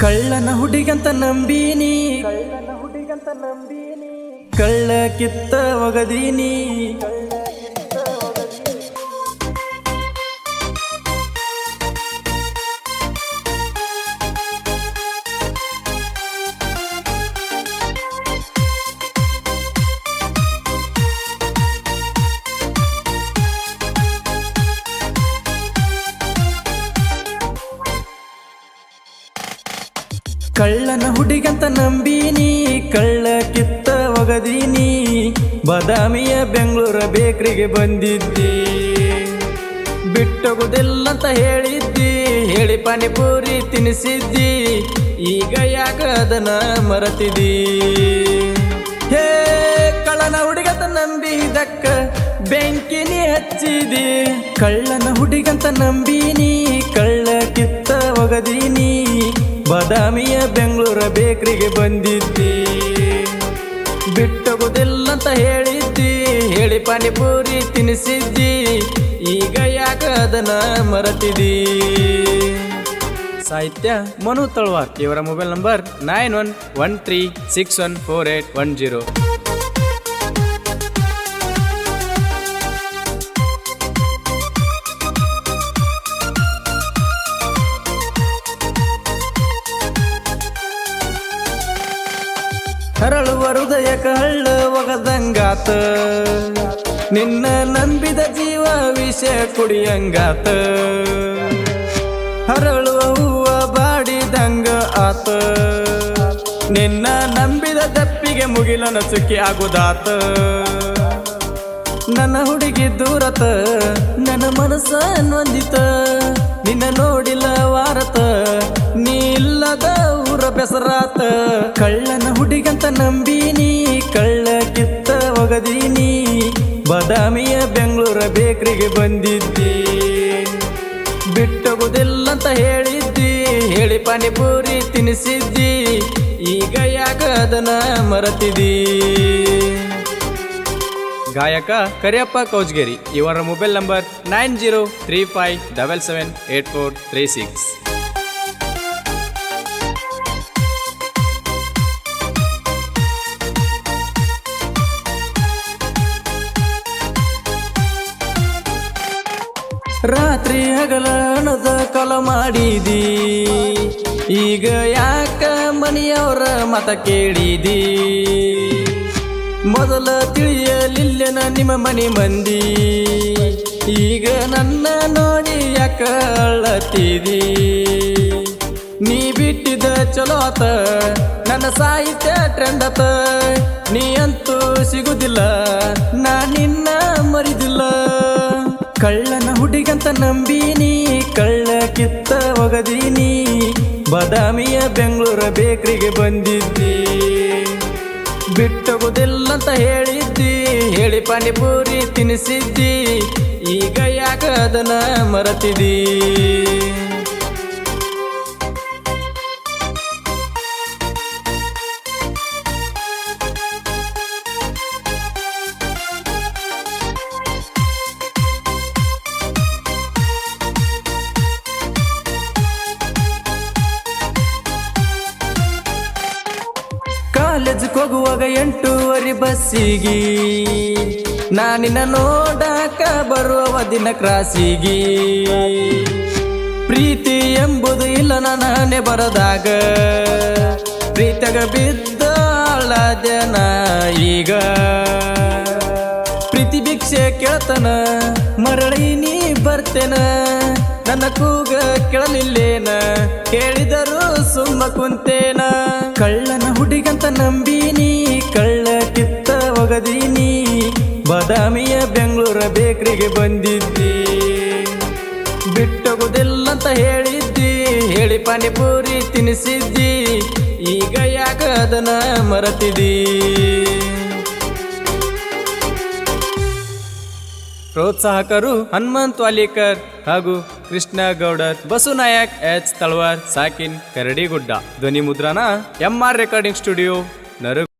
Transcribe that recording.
ಕಳ್ಳನ ಹುಡುಗಂತ ನಂಬೀನಿ. ಕಳ್ಳನ ಹುಡುಗಂತ ನಂಬೀನಿ. ಕಳ್ಳ ಕಿತ್ತ ಒಗದೀನಿ. ಕಳ್ಳನ ಹುಡುಗಂತ ನಂಬೀನಿ, ಕಳ್ಳ ಕಿತ್ತ ಒಗದೀನಿ. ಬದಾಮಿಯ ಬೆಂಗಳೂರ ಬೇಕ್ರಿಗೆ ಬಂದಿದ್ದಿ. ಬಿಟ್ಟೋಗುದಿಲ್ಲಂತ ಹೇಳಿದ್ದಿ, ಹೇಳಿ ಪಾನಿಪುರಿ ತಿನ್ನಿಸಿದ್ದಿ. ಈಗ ಯಾಕ ಅದನ್ನ ಮರತಿದಿ ಹೇ ಕಳ್ಳನ ಹುಡುಗಂತ ನಂಬಿದಕ್ಕ ಬೆಂಕಿನಿ ಹಚ್ಚಿದಿ. ಕಳ್ಳನ ಹುಡುಗಂತ ನಂಬೀನಿ, ಕಳ್ಳ ಕಿತ್ತ ಒಗದೀನಿ. ಬದಾಮಿಯ ಬೆಂಗಳೂರ ಬೇಕರಿಗೆ ಬಂದಿದ್ದಿ. ಬಿಟ್ಟೋಗುದಿಲ್ಲಂತ ಹೇಳಿದ್ದಿ. ಹೇಳಿ ಪಾನಿಪೂರಿ ತಿನ್ನಿಸಿದ್ದಿ. ಈಗ ಯಾಕ ಅದನ್ನ ಮರತಿದಿ ಸಾಹಿತ್ಯ ಮನು ತಳ್ವಾರ್, ಇವರ mobile number nine one one three six one four eight one zero. ಹರಳುವ ಹೃದಯ ಕಳ್ಳು ಒಗದಂಗಾತ. ನಿನ್ನ ನಂಬಿದ ಜೀವ ವಿಷ ಕುಡಿಯಂಗಾತ. ಹರಳುವ ಹೂವ ಬಾಡಿದಂಗ ಆತ. ನಿನ್ನ ನಂಬಿದ ದಪ್ಪಿಗೆ ಮುಗಿಲನ ಸುಖಿ ಆಗುದಾತ. ನನ್ನ ಹುಡುಗಿ ದೂರತ, ನನ್ನ ಮನಸ್ಸ ನೊಂದಿತ ನಿನ್ನ ನೋಡಿಲ್ಲ ವಾರತ, ನೀ ಇಲ್ಲದ ಊರ ಬೆಸರಾತ. ಕಳ್ಳನ ಬದಾಮಿಯ ಬೆಂಗಳೂರ ಬೇಕರಿಗೆ ಬಂದಿದ್ದಿ. ಬಿಟ್ಟೋಗುದಿಲ್ಲಂತ ಹೇಳಿದ್ದಿ. ಹೇಳಿ ಪಾನಿಪುರಿ ತಿನ್ನಿಸಿದ್ದಿ ಈಗ ಯಾಕ ಅದನ್ನ ಮರತಿದಿ ಗಾಯಕ ಕರಿಯಪ್ಪ ಕೌಜ್ಗೇರಿ, ಇವರ mobile number nine zero three five double seven eight four three six. ರಾತ್ರಿ ಹಗಲನದ ಕಲ ಮಾಡಿದಿ. ಈಗ ಯಾಕ ಮನೆಯವರ ಮತ ಕೇಳಿದಿ? ಮೊದಲ ತಿಳಿಯಲಿಲ್ಲನ ನಿಮ್ಮ ಮನೆ ಮಂದಿ? ಈಗ ನನ್ನ ನೋಡಿ ಯಾಕ ನೀ ಬಿಟ್ಟಿದ ಚಲೋ ಆತ, ನನ್ನ ಸಾಹಿತ್ಯ ಟ್ರೆಂಡ್ ಆತ. ನೀ ಅಂತೂ ಸಿಗುದಿಲ್ಲ ನಿನ್ನ ಕಿತ್ತ ಒಗದೀನಿ. ಬದಾಮಿಯ ಬೆಂಗಳೂರ ಬೇಕರಿಗೆ ಬಂದಿದ್ದಿ. ಬಿಟ್ಟೋಗುದಿಲ್ಲಂತ ಹೇಳಿದ್ದಿ. ಹೇಳಿ ಪಾನಿಪುರಿ ತಿನ್ನಿಸಿದ್ದಿ ಈಗ ಯಾಕ ಅದನ್ನ ಮರತಿದಿ ಹೋಗುವಾಗ ಎಂಟೂವರೆ ಬಸ್ಸಿಗೆ. ನಾನಿನ ನೋಡಾಕ ಬರುವವ ದಿನ ಕ್ರಾಸಿಗೆ. ಪ್ರೀತಿ ಎಂಬುದು ಇಲ್ಲ ನಾನೇ ಬರದಾಗ. ಪ್ರೀತಗ ಬಿದ್ದಾಳದನ ಈಗ. ಪ್ರೀತಿ ಭಿಕ್ಷೆ ಕೇಳ್ತನ, ಮರಳಿ ನೀ ಬರ್ತೇನ. ನನ್ನ ಕೂಗ ಕೇಳಲಿಲ್ಲೇನ? ಕೇಳಿದರು ಸುಮ್ಮ ಕುಂತೇನ? ಕಳ್ಳನ ಹುಡುಗಂತ ನಂಬೀನಿ, ಕಳ್ಳ ಕಿತ್ತ ಒಗದೀನಿ. ಬಾದಾಮಿಯ ಬೆಂಗಳೂರ ಬೇಕರಿಗೆ ಬಂದಿದ್ದಿ. ಬಿಟ್ಟೋಗುದಿಲ್ಲಂತ ಹೇಳಿದ್ದಿ, ಹೇಳಿ ಪಾನಿಪುರಿ ತಿನ್ನಿಸಿದ್ದಿ ಈಗ ಯಾಕ ಅದನ್ನ ಮರತಿದಿ ಪ್ರೋತ್ಸಾಹಕರು ಹನುಮಂತ್ ವಾಲಿಕರ್ ಹಾಗೂ ಕೃಷ್ಣ ಗೌಡರ್ ಬಸುನಾಯಕ್ ಎಚ್ ತಳವಾರ್ ಸಾಕಿನ್ ಕರಡಿಗುಡ್ಡ. ಧ್ವನಿ ಮುದ್ರಣ ಎಂಆರ್ ರೆಕಾರ್ಡಿಂಗ್ ಸ್ಟುಡಿಯೋ ನರು